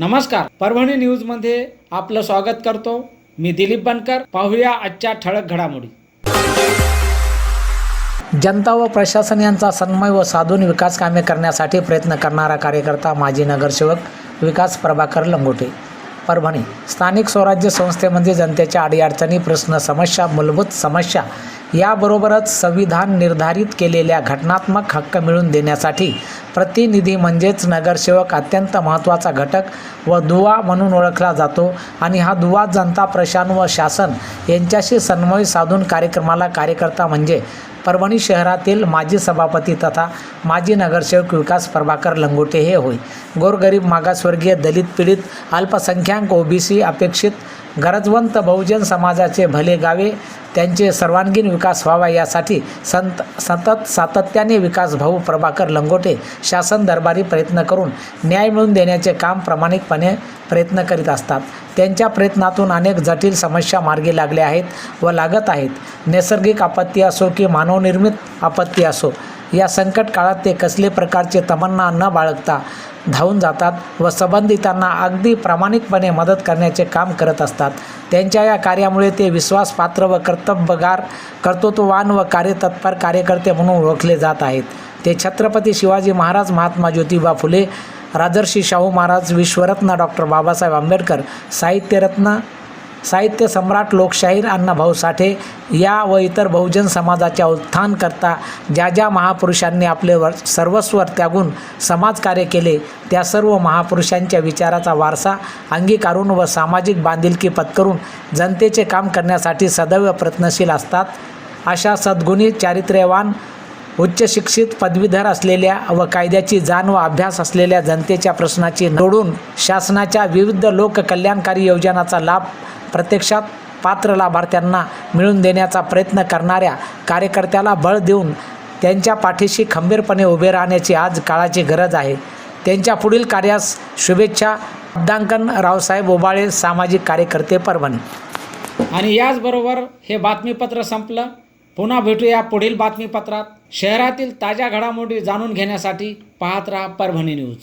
नमस्कार. परभणी न्यूजमध्ये आपलं स्वागत करतो. मी दिलीप बनकर. पाहूया आजच्या ठळक घडामोडी. जनता व प्रशासन यांचा सन्मय व साधून विकास कामे करण्यासाठी प्रयत्न करणारा कार्यकर्ता माजी नगरसेवक विकास प्रभाकर लंगोटे. परभणी स्थानिक स्वराज्य संस्थेमध्ये जनतेच्या अडीअडचणी प्रश्न समस्या मूलभूत समस्या याबरोबरच संविधान निर्धारित केलेल्या घटनात्मक हक्क मिळवून देण्यासाठी प्रतिनिधी म्हणजेच नगरसेवक अत्यंत महत्त्वाचा घटक व दुवा म्हणून ओळखला जातो आणि हा दुवा जनता प्रशासन व शासन यांच्याशी समन्वय साधून कार्यक्रमाला कार्यकर्ता म्हणजे परभणी शहरातील माजी सभापती तथा माजी नगरसेवक विकास प्रभाकर लंगोटे हे होय. गोरगरीब मागासवर्गीय दलित पीडित अल्पसंख्याक ओबीसी अपेक्षित गरजवंत बहुजन समाजाचे भले गावे त्यांचे सर्वांगीण विकास व्हावा यासाठी संत सतत सातत्याने विकास भाऊ प्रभाकर लंगोटे शासन दरबारी प्रयत्न करून न्याय मिळवून देण्याचे काम प्रामाणिकपणे प्रयत्न करीत असतात. त्यांच्या प्रयत्नातून अनेक जटिल समस्या मार्गी लागल्या आहेत व लागत आहेत. नैसर्गिक आपत्ती असो की मानवनिर्मित आपत्ती असो या संकट काळात ते कसले प्रकारचे तमन्ना न बाळगता धावून जातात व संबंधितांना अगदी प्रामाणिकपणे मदत करण्याचे काम करत असतात. त्यांच्या या कार्यामुळे ते विश्वासपात्र व कर्तव्यगार कर्तृत्ववान व कार्यतत्पर कार्यकर्ते म्हणून ओळखले जात आहेत. ते छत्रपती शिवाजी महाराज महात्मा ज्योतिबा फुले राजर्षी शाहू महाराज विश्वरत्न डॉक्टर बाबासाहेब आंबेडकर साहित्यरत्न साहित्य सम्राट लोकशाहीर अण्णाभाऊ साठे या व इतर बहुजन समाजाच्या उत्थानकरता ज्या ज्या महापुरुषांनी आपले वर सर्वस्व त्यागून समाजकार्य केले त्या सर्व महापुरुषांच्या विचाराचा वारसा अंगीकारून व सामाजिक बांधिलकी पत्करून जनतेचे काम करण्यासाठी सदैव प्रयत्नशील असतात. अशा सद्गुणी चारित्र्यवान उच्च शिक्षित पदवीधर असलेल्या व कायद्याची जाण व अभ्यास असलेल्या जनतेच्या प्रश्नाची जोडून शासनाच्या विविध लोककल्याणकारी योजनांचा लाभ प्रत्यक्षात पात्र लाभार्थ्यांना मिळवून देण्याचा प्रयत्न करणाऱ्या कार्यकर्त्याला बळ देऊन त्यांच्या पाठीशी खंबीरपणे उभे राहण्याची आज काळाची गरज आहे. त्यांच्या पुढील कार्यास शुभेच्छा. शब्दांकन रावसाहेब ओबाळे सामाजिक कार्यकर्ते परभणी. आणि याचबरोबर हे बातमीपत्र संपलं. पुन्हा भेटूया पुढील बातमीपत्रात. शहरातील ताज्या घडामोडी जाणून घेण्यासाठी पाहत राहा परभणी न्यूज.